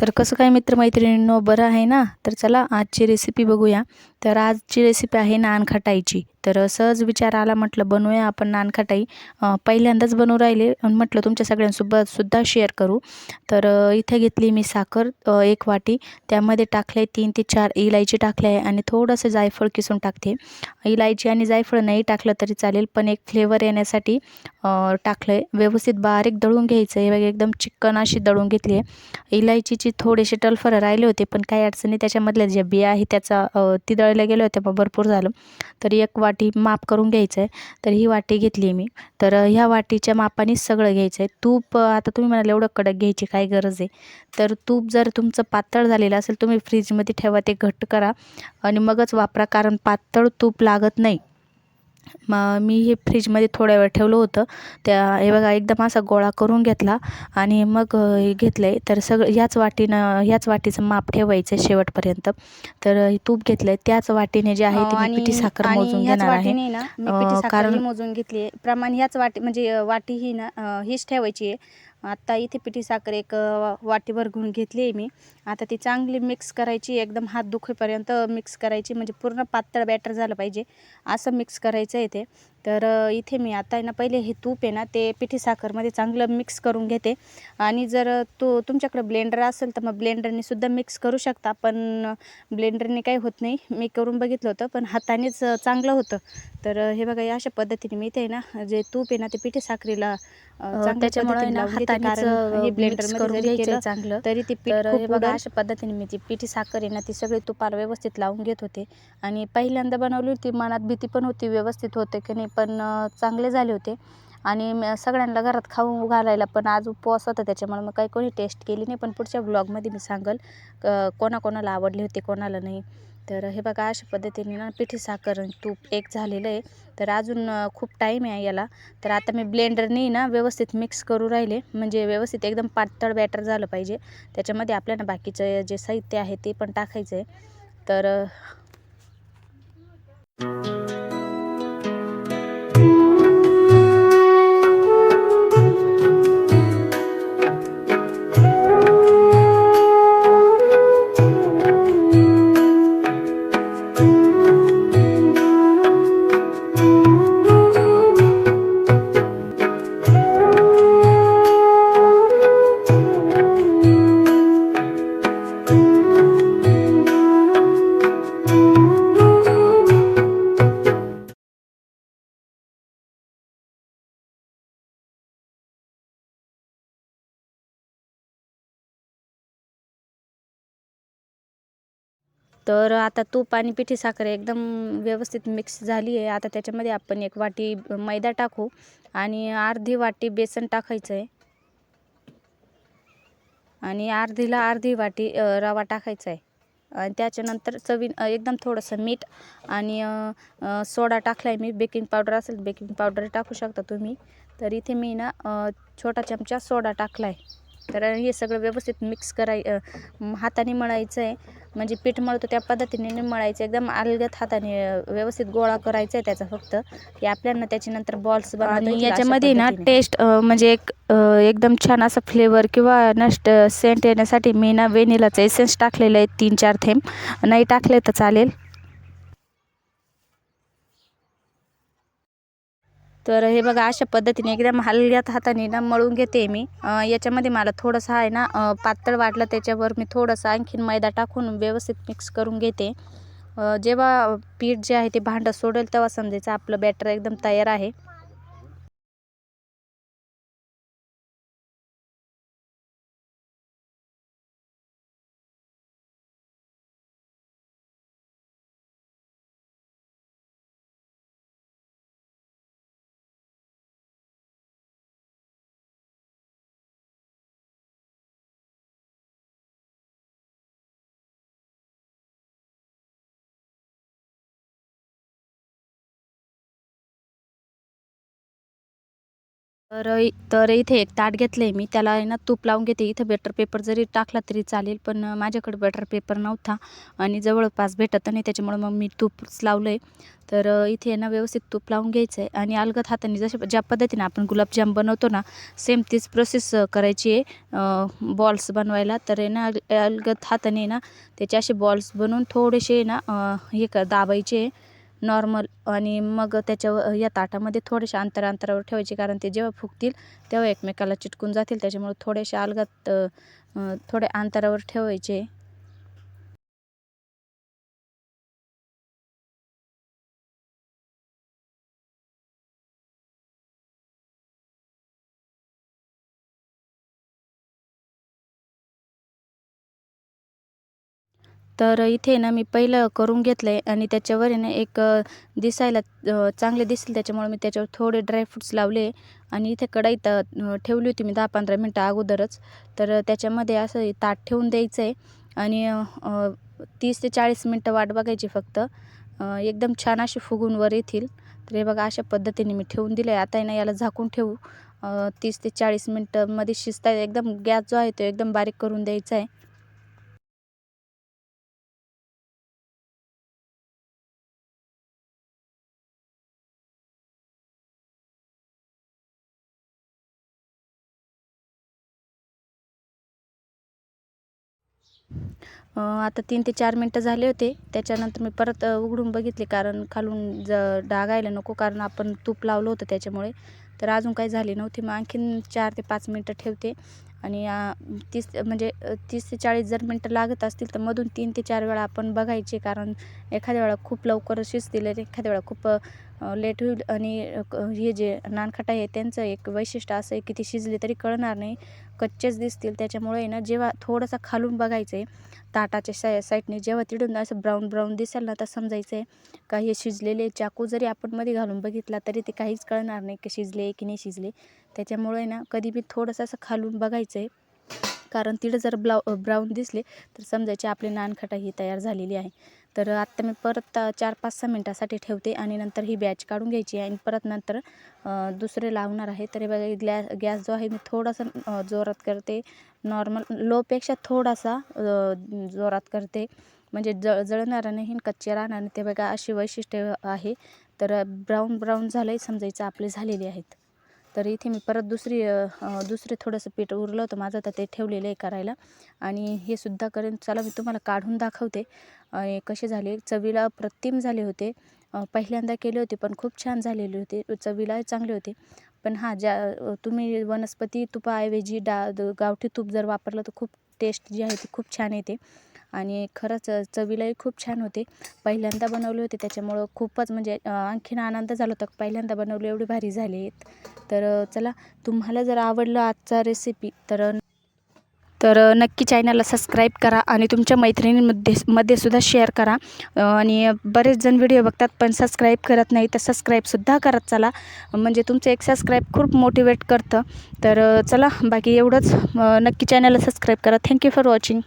तर कसं काय मित्रमैत्रिणींनो बरं आहे ना? तर चला आजची रेसिपी बघूया. तर आजची रेसिपी आहे नान खटायची. तर सहज विचार आला म्हटलं बनवूया आपण नानखटाई. पहिल्यांदाच बनवू राहिले. म्हटलं तुमच्या सगळ्यांसोबत सुद्धा शेअर करू. तर इथे घेतली मी साखर एक वाटी. त्यामध्ये टाकले तीन ते चार इलायची टाकले आहे आणि थोडंसं जायफळ किसून टाकते. इलायची आणि जायफळ नाही टाकलं तरी चालेल पण एक फ्लेवर येण्यासाठी टाकलं आहे व्यवस्थित बारीक दळून घ्यायचं आहे. एकदम चिकन अशी दळून घेतली आहे. इलायचीची थोडेसे टलफर राहिले होते पण काही अडचणी त्याच्यामधल्या ज्या बिया आहे त्याचा ती दळल्या गेल्या होत्या मग भरपूर झालं. तर एक वाटी वाटी माप करून घ्यायचं आहे तर ही वाटी घेतली आहे मी. तर ह्या वाटीच्या मापानेच सगळं घ्यायचं आहे तूप आता तुम्ही म्हणाल एवढं कडक घ्यायची काय गरज आहे? तर तूप जर तुमचं पातळ झालेलं असेल तुम्ही फ्रीजमध्ये ठेवा ते घट्ट करा. आणि मगच वापरा कारण पातळ तूप लागत नाही. मग मी हे फ्रीजमध्ये थोड्या वेळ ठेवलं होतं. त्या हे बघा एकदम असा गोळा करून घेतला आणि मग हे घेतलं. आहे तर सगळं ह्याच वाटीनं ह्याच वाटीचं माप ठेवायचं आहे शेवटपर्यंत. तर हे तूप घेतलं आहे त्याच वाटीने जे आहे ते पिठी साखर मोजून घेणार आहे. कारण मोजून घेतली आहे. प्रमाण ह्याच वाटी म्हणजे वाटी ही ना हीच ठेवायची आहे. आता इथे पिठी साखर एक वाटीभर घेऊन घेतली आहे मी. आता ती चांगली मिक्स करायची एकदम हात दुखेपर्यंत मिक्स करायची म्हणजे पूर्ण पातळ बॅटर झालं पाहिजे. असं मिक्स करायचं आहे ते. तर इथे मी आता आहे ना पहिले हे तूप आहे ना ते पिठी साखरमध्ये चांगलं मिक्स करून घेते. आणि जर तो तुमच्याकडं ब्लेंडर असेल तर मग ब्लेंडरने सुद्धा मिक्स करू शकता. पण ब्लेंडरने काही होत नाही. मी करून बघितलं होतं पण हातानेच चांगलं होतं. तर हे बघा या अशा पद्धतीने मी इथे ना जे तूप आहे ना ते पिठी साखरेला त्याच्यामुळे ब्लेंडर करून घ्यायचं चांगलं. तरी ती हे बघा अशा पद्धतीने मी ती पिठी साखर आहे ना ती सगळी तुपाला व्यवस्थित लावून घेत होते. आणि पहिल्यांदा बनवली होती मनात भीती पण होती व्यवस्थित होते की नाही पण चांगले झाले होते. आणि सगळ्यांना घरात खाऊ घालायला पण आज उपवास होता त्याच्यामुळे मग काही कोणी टेस्ट केली नाही. पण पुढच्या ब्लॉगमध्ये मी सांगेल कोणाकोणाला आवडले होते कोणाला नाही. तर हे बघा अशा पद्धतीने ना पिठी साखर आणि तूप एक झालेलं आहे. तर अजून खूप टाईम आहे याला. तर आता मी ब्लेंडरने ना व्यवस्थित मिक्स करू राहिले. म्हणजे व्यवस्थित एकदम पातळ बॅटर झालं पाहिजे. त्याच्यामध्ये आपल्याला बाकीचं जे साहित्य आहे ते पण टाकायचं आहे तर तर आता तूप आणि पिठी साखर एकदम व्यवस्थित मिक्स झाली आहे. आता त्याच्यामध्ये आपण एक वाटी मैदा टाकू आणि अर्धी वाटी बेसन टाकायचं आहे. आणि अर्धीला अर्धी वाटी रवा टाकायचा आहे. आणि त्याच्यानंतर चवी एकदम थोडंसं मीठ आणि सोडा टाकला आहे मी. बेकिंग पावडर असेल बेकिंग पावडर टाकू शकता तुम्ही. तर इथे मी ना छोटा चमचा सोडा टाकला आहे तर हे सगळं व्यवस्थित मिक्स कराय हाताने मळायचं आहे म्हणजे पीठ मळतो त्या पद्धतीने मळायचं. एकदम अलगत हाताने व्यवस्थित गोळा करायचा आहे त्याचा फक्त. की आपल्याला त्याच्यानंतर बॉल्स आणि याच्यामध्ये ना टेस्ट म्हणजे एक एकदम छान असं फ्लेवर किंवा नस्ट सेंट येण्यासाठी मी ना वेनिलाचं एसेन्स टाकलेलं आहे तीन चार थेंब. नाही टाकले तर चालेल. तर हे बघा अशा पद्धतीने एकदम हलक्यात हाताने ना मळून घेते मी. याच्यामध्ये मला थोडंसं आहे ना पातळ वाटलं त्याच्यावर मी थोडंसं आणखीन मैदा टाकून व्यवस्थित मिक्स करून घेते. जेव्हा पीठ जे आहे ते भांडं सोडेल तेव्हा समजायचं आपलं बॅटर एकदम तयार आहे. तर तर इथे एक ताट घेतलं आहे मी. त्याला आहे ना तूप लावून घेते. इथं बेटर पेपर जरी टाकला तरी चालेल पण माझ्याकडे बेटर पेपर नव्हता आणि जवळपास भेटत नाही. त्याच्यामुळं मग मी तूपच लावलं आहे तर इथे आहे ना व्यवस्थित तूप लावून घ्यायचं आहे आणि अलगद हाताने जसे ज्या पद्धतीने आपण गुलाबजाम बनवतो ना सेम तीच प्रोसेस करायची आहे. बॉल्स बनवायला. तर आहे ना अल- अलगद हाताने आहे ना त्याचे असे बॉल्स बनवून थोडेसे ना हे क दाबायचे नॉर्मल आणि मग त्याच्यावर या ताटामध्ये थोडेशा अंतर अंतरावर ठेवायचे कारण ते जेव्हा फुगतील तेव्हा एकमेकाला चिटकून जातील. त्याच्यामुळे थोडेसे अलगद थोड्या अंतरावर ठेवायचे. तर इथे ना मी पहिलं करून घेतलं आहे आणि त्याच्यावर आहे ना एक दिसायला चांगले दिसतील. त्याच्यामुळे मी त्याच्यावर थोडे ड्रायफ्रूट्स लावले आणि इथे कढाई अ, ठेवली होती मी दहा पंधरा मिनटं अगोदरच. तर त्याच्यामध्ये असं ताट ठेवून द्यायचं आहे आणि तीस ते चाळीस मिनटं वाट बघायची फक्त. एकदम छान असे फुगून वर येतील. तर हे बघा अशा पद्धतीने मी ठेवून दिलं आहे आता आहे ना याला झाकून ठेवू. तीस ते चाळीस मिनटंमध्ये शिजता एकदम गॅस जो आहे तो एकदम बारीक करून द्यायचा आहे आता तीन ते चार मिनटं झाले होते. त्याच्यानंतर मी परत उघडून बघितले कारण खालून ज डागायला नको कारण आपण तूप लावलं होतं त्याच्यामुळे. तर अजून काही झाले नव्हते. मग आणखीन चार ते पाच मिनटं ठेवते. आणि तीस म्हणजे तीस ते चाळीस जर मिनटं लागत असतील तर मधून तीन ते चार वेळा आपण बघायचे कारण एखाद्या वेळा खूप लवकर शिजतील एखाद्या वेळा खूप लेट होईल. आणि हे जे नानखटा आहे त्यांचं एक वैशिष्ट्य असं आहे की ती शिजली तरी कळणार नाही. कच्चेच दिसतील त्याच्यामुळे आहे ना जेव्हा थोडंसं खालून बघायचं आहे ताटाच्या साय साईडने जेव्हा तिडून असं ब्राऊन ब्राऊन दिसेल ना तर समजायचं आहे का हे शिजलेले चाकू जरी आपण मध्ये घालून बघितला तरी ते काहीच कळणार नाही की शिजले की नाही शिजले. त्याच्यामुळे ना कधी बी थोडंसं असं खालून बघायचं आहे कारण तिथं जर ब्लाउ ब्राऊन दिसले तर समजायचे आपली नानखटाई ही तयार झालेली आहे. तर आत्ता मी परत चार पाच सहा मिनटासाठी ठेवते आणि नंतर ही बॅच काढून घ्यायची आहे आणि परत नंतर दुसरे लावणार आहे. तर हे बघा ग्लॅ गॅस जो आहे मी थोडासा जोरात करते. नॉर्मल लोपेक्षा थोडासा जोरात करते. म्हणजे जळ जळणार नाही कच्चे राहणार नाही. ते बघा अशी वैशिष्ट्य आहे. तर ब्राऊन ब्राऊन झालंय समजायचं आपले झालेले आहेत. तर इथे मी परत दुसरी दुसरे थोडंसं पीठ उरलं होतं माझं तर ते ठेवलेलं आहे करायला. आणि हे सुद्धा करेन. चला मी तुम्हाला काढून दाखवते. आणि कसे झाले? चवीला अप्रतिम झाले होते. पहिल्यांदा केले होते पण खूप छान झालेले होते. चवीला चांगले होते. पण हां ज्या तुम्ही वनस्पती तुपाऐवजी डा द- गावठी तूप जर वापरलं तर खूप टेस्ट जी आहे ती खूप छान येते. आणि खरंच चवीलाही खूप छान होते. पहिल्यांदा बनवले होते त्याच्यामुळं खूपच म्हणजे आणखीन आनंद झाला होता. पहिल्यांदा बनवले एवढे भारी झाले. आहेत तर चला तुम्हाला जर आवडलं आजचा रेसिपी तर तर नक्की चॅनलला सबस्क्राईब करा आणि तुमच्या मैत्रिणींमध्ये मध्ये सुद्धा शेअर करा. आणि बरेच जण व्हिडिओ बघतात पण सबस्क्राईब करत नाही तर सबस्क्राईबसुद्धा करत चला. म्हणजे तुमचं एक सबस्क्राईब खूप मोटिवेट करतं. तर चला बाकी एवढंच. नक्की चॅनलला सबस्क्राईब करा. Thank you for watching